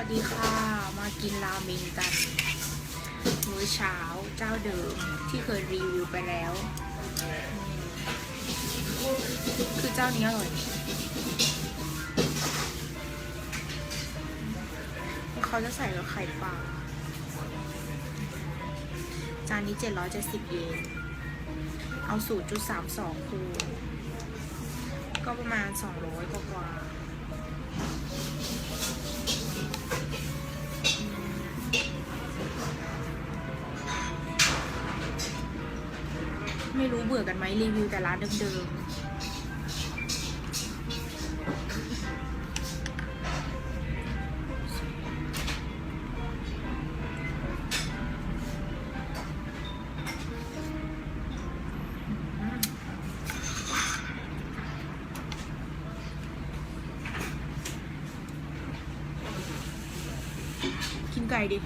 วัสดีค่ะ มากินราเมงกัน มื้อเช้าเจ้าเดิมที่เคยรีวิวไปแล้ว คือเจ้านี้อร่อยเขาจะใส่กับไข่ปลาจานนี้ 770 เยน เอา 0.32 คูณก็ประมาณ 200 กว่า ไม่รู้เบื่อกันไหมรีวิวแต่ร้านเดิมๆกินไก่ดิ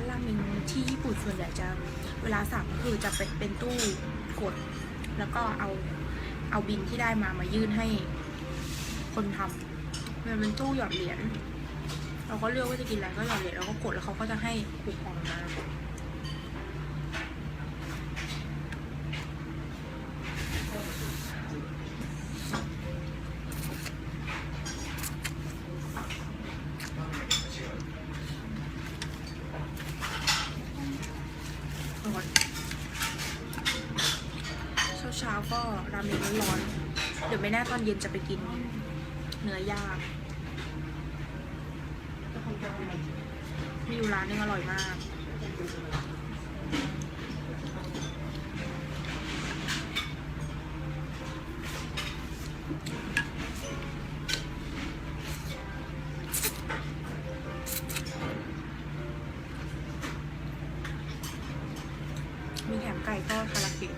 านราเมงที่ญี่ปุ่นส่วนใหญ่จะเวลาสั่งคือจะเป็นเป็นตู้กด แล้วก็เอาเอาบินที่ได้มามายื่นให้คนทำมันเป็นตู้หยอดเหรียญเราก็เลือกว่าจะกินอะไรก็หยอดเหรียญแล้วก็กดแล้วเขาก็จะให้คูปองมาร้อน เช้าเช้าๆก็ราเมงร้อนๆเดี๋ยวไม่แน่ตอนเย็นจะไปกินเนื้อย่างมีอยู่ร้านนึงอร่อยมาก มีแถมไก่ทอดคาราเกะ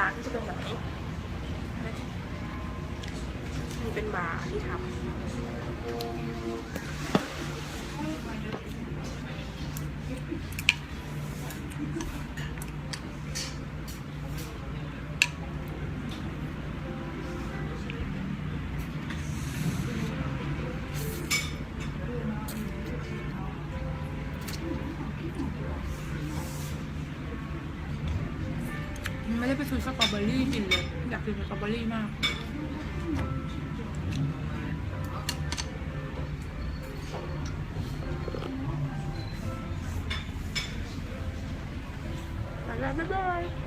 ร้านจะเป็นแบบนี้นี่เป็นบาร์ที่ทำ ไม่ได้ไปซื้อสตรอเบอรี่กินเลย อยากกินสตรอเบอรี่มาก ไปแล้วบ๊ายบาย